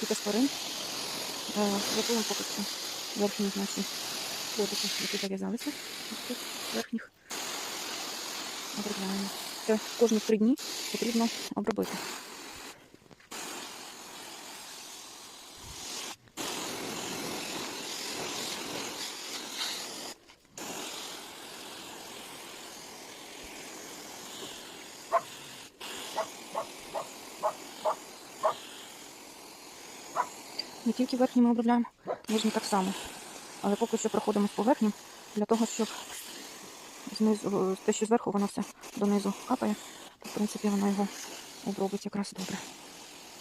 Кілька тварин. Е, поки що верхні наші котики, які зав'язалися. Верхніх обробляємо. Кожні три дні потрібно обробити. Не тільки верхні ми обробляємо, нижні так само. Але поки що проходимо по верхнім для того, щоб знизу, те, що зверху, воно все донизу капає, то в принципі воно його обробить якраз добре.